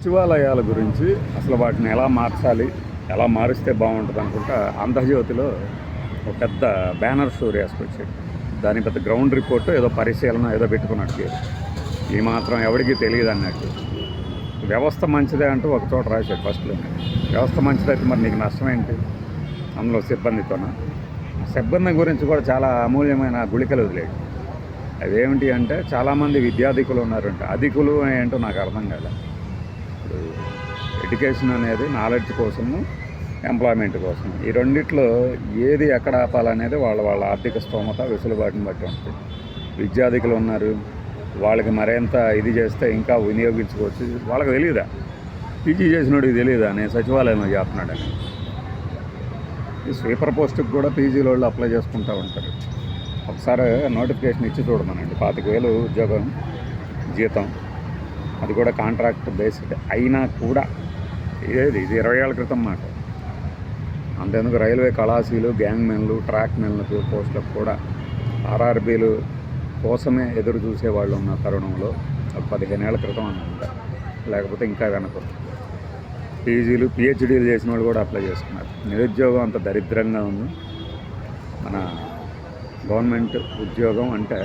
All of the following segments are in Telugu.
సచివాలయాల గురించి అసలు వాటిని ఎలా మార్చాలి ఎలా మారిస్తే బాగుంటుంది అనుకుంటా ఆంధ్రజ్యోతిలో ఒక పెద్ద బ్యానర్ స్టోరీ వేసుకొచ్చాడు. దాని పెద్ద గ్రౌండ్ రిపోర్ట్ ఏదో పరిశీలన ఏదో పెట్టుకున్నట్టు ఈ మాత్రం ఎవరికి తెలియదు అన్నట్టు. వ్యవస్థ మంచిదే అంటూ ఒక చోట రాశాడు ఫస్ట్లో వ్యవస్థ మంచిదైతే మరి నీకు నష్టం ఏంటి అందులో సిబ్బందితోన? సిబ్బంది గురించి కూడా చాలా అమూల్యమైన గుళికలు వదిలేడు. అవేమిటి అంటే చాలామంది విద్యాధికులు ఉన్నారంట. అధికులు ఏంటో నాకు అర్థం కాలేదు ఇప్పుడు ఎడ్యుకేషన్ అనేది నాలెడ్జ్ కోసము ఎంప్లాయ్మెంట్ కోసం ఈ రెండిట్లో ఏది ఎక్కడ ఆపాలనేది వాళ్ళ వాళ్ళ ఆర్థిక స్తోమత వెసులుబాటుని బట్టి ఉంటుంది. విద్యాధికులు ఉన్నారు వాళ్ళకి మరింత ఇది చేస్తే ఇంకా వినియోగించుకోవచ్చు. వాళ్ళకి తెలియదా పీజీ చేసినోడికి తెలియదా నేను సచివాలయంలో చేస్తున్నాడని ఈ స్వీపర్ పోస్టుకి కూడా పీజీలో వాళ్ళు అప్లై చేసుకుంటూ ఉంటారు. ఒకసారి నోటిఫికేషన్ ఇచ్చి చూడమనండి. పాతిక వేలు ఉద్యోగం జీతం. అది కూడా కాంట్రాక్ట్ బేస్డ్ అయినా కూడా ఇదేది ఇది ఇరవై ఏళ్ళ క్రితం మాట. అంతేందుకు రైల్వే కళాశీలు గ్యాంగ్ మెన్లు ట్రాక్ మెన్లకు పోస్టులకు కూడా ఆర్ఆర్బీలు కోసమే ఎదురు చూసే వాళ్ళు ఉన్న తరుణంలో ఒక పదిహేను ఏళ్ళ క్రితం అనుకుంటా లేకపోతే ఇంకా వెనక పీజీలు పిహెచ్డీలు చేసిన వాళ్ళు కూడా అప్లై చేసుకున్నారు. నిరుద్యోగం అంత దరిద్రంగా ఉంది. మన గవర్నమెంట్ ఉద్యోగం అంటే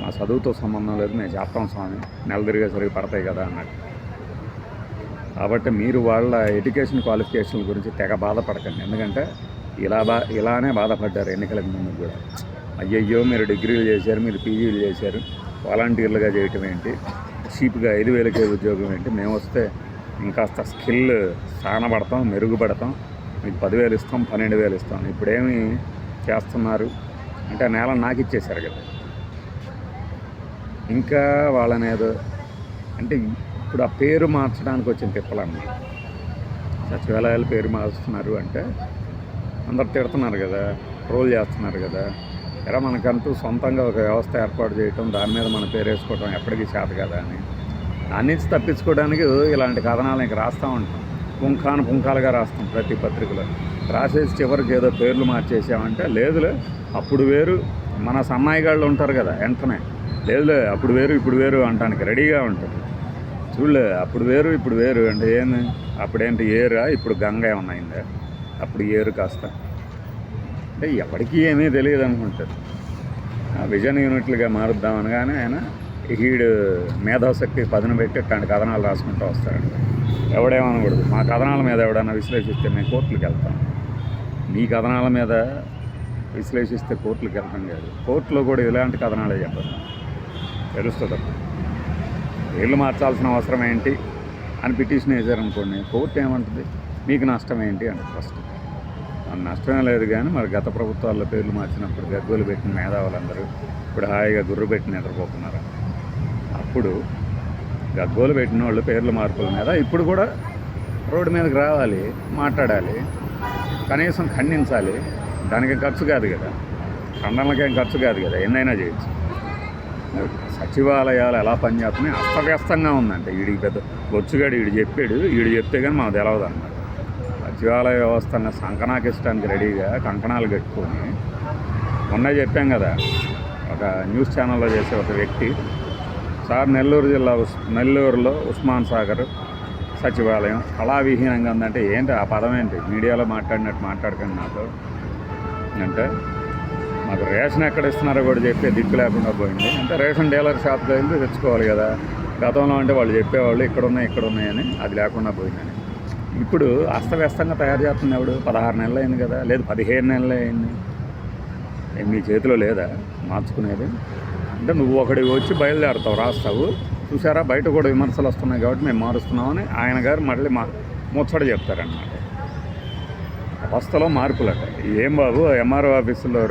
మా చదువుతో సంబంధం లేదు మేము చేస్తాం స్వామి. నెల తిరిగేసరికి పడతాయి కదా అన్నాడు. కాబట్టి మీరు వాళ్ళ ఎడ్యుకేషన్ క్వాలిఫికేషన్ గురించి తెగ బాధపడకండి. ఎందుకంటే ఇలా బా ఇలానే బాధపడ్డారు ఎన్నికలకు ముందు కూడా. అయ్యయ్యో మీరు డిగ్రీలు చేశారు మీరు పీజీలు చేశారు. వాలంటీర్లుగా చేయటం ఏంటి? చీప్గా ఐదు వేలకే ఉద్యోగం ఏంటి? మేము వస్తే ఇంకాస్త స్కిల్ సానబడతాం మెరుగుపడతాం. మీకు పదివేలు ఇస్తాం పన్నెండు వేలు ఇస్తాం. ఇప్పుడేమి చేస్తున్నారు? అంటే నేల నాకు ఇచ్చేశారు కదా. ఇంకా వాళ్ళని ఏదో అంటే ఇప్పుడు ఆ పేరు మార్చడానికి వచ్చిన తిప్పలన్న. సచివాలయాలు పేరు మారుస్తున్నారు అంటే అందరు తిడుతున్నారు కదా ట్రోల్ చేస్తున్నారు కదా. ఎలా మనకంటూ సొంతంగా ఒక వ్యవస్థ ఏర్పాటు చేయటం దాని మీద మన పేరు వేసుకోవటం ఎప్పటికీ చేత కదా అని. దాని నుంచి తప్పించుకోవడానికి ఇలాంటి కథనాలు ఇంక రాస్తూ ఉంటాం. పుంఖాను పుంఖాలుగా రాస్తాం ప్రతి పత్రికలో. రాసేసి చివరికి ఏదో పేర్లు మార్చేసామంటే లేదులే అప్పుడు వేరు. మన సన్నాయిగాళ్ళు ఉంటారు కదా వెంటనే. లేదులే అప్పుడు వేరు ఇప్పుడు వేరు అంటానికి రెడీగా ఉంటుంది చూడలే అప్పుడు వేరు ఇప్పుడు వేరు అంటే ఏంది? అప్పుడేంటి ఏరా? ఇప్పుడు గంగ ఏమన్నా అయిందా అప్పుడు ఏరు కాస్త. అంటే ఎవరికి ఏమీ తెలియదు అనుకుంటారు. ఆ విజన్ యూనిట్లుగా మారుద్దాం అనగానే ఆయన ఈడు మేధాశక్తి పదన పెట్టి అట్లాంటి కథనాలు రాసుకుంటూ వస్తాడు ఎవడేమనకూడదు. మా కథనాల మీద ఎవడన్నా విశ్లేషిస్తే నేను కోర్టులకు వెళ్తాం. మీ కథనాల మీద విశ్లేషిస్తే కోర్టులకు వెళ్తాం కాదు. కోర్టులో కూడా ఇలాంటి కథనాలే చెప్పదు తెలుస్తుంది వీళ్ళు మార్చాల్సిన అవసరం ఏంటి అని పిటిషన్ వేశారనుకోండి కోర్టు ఏమంటుంది? మీకు నష్టం ఏంటి అంటే ఫస్ట్. నష్టమే లేదు కానీ మరి గత ప్రభుత్వాల్లో పేర్లు మార్చినప్పుడు గగ్గోలు పెట్టిన మేధావులందరూ ఇప్పుడు హాయిగా గుర్రు పెట్టి నిద్రపోతున్నారు. అప్పుడు గగ్గోలు పెట్టిన వాళ్ళు పేర్ల మార్పుల మీద ఇప్పుడు కూడా రోడ్డు మీదకి రావాలి మాట్లాడాలి కనీసం ఖండించాలి. దానికి ఖర్చు కాదు కదా. ఖండనలకేం ఖర్చు కాదు కదా. ఎన్నైనా చేయొచ్చు. సచివాలయాలు ఎలా పనిచేస్తున్నాయి అస్తవ్యస్తంగా ఉందంటే వీడికి పెద్ద బొచ్చుగాడు వీడు చెప్పాడు. వీడు చెప్తే కానీ మాకు తెలవదు అన్నమాట. సచివాలయ వ్యవస్థను సంకనాకిస్తానికి రెడీగా కంకణాలు కట్టుకొని మొన్న చెప్పాం కదా ఒక న్యూస్ ఛానల్లో చేసే ఒక వ్యక్తి సార్ నెల్లూరు జిల్లా ఉస్ నెల్లూరులో ఉస్మాన్ సాగర్ సచివాలయం అలా విహీనంగా ఉందంటే ఏంటి ఆ పదం ఏంటి? మీడియాలో మాట్లాడినట్టు మాట్లాడకండి నాతో. అంటే మాకు రేషన్ ఎక్కడ ఇస్తున్నారో కూడా చెప్పే దిక్కు లేకుండా పోయింది. అంటే రేషన్ డీలర్ షాప్కి వెళ్ళి తెచ్చుకోవాలి కదా. గతంలో అంటే వాళ్ళు చెప్పేవాళ్ళు ఇక్కడ ఉన్నాయి ఇక్కడ ఉన్నాయని అది లేకుండా పోయిందని. ఇప్పుడు అస్తవ్యస్తంగా తయారు చేస్తుంది ఎవడు? పదహారు నెలలు అయింది కదా. లేదు పదిహేను నెలలు అయింది. మీ చేతిలో లేదా? మార్చుకునేది. అంటే నువ్వు ఒకటి వచ్చి బయలుదేరుతావు రాస్తావు. చూసారా? బయట కూడా విమర్శలు వస్తున్నాయి కాబట్టి మేము మారుస్తున్నామని ఆయన గారు మళ్ళీ మా ముచ్చట చెప్తారన్నమాట. వ్యవస్థలో మార్పులట. ఏం బాబు ఎంఆర్ఓ ఆఫీసులో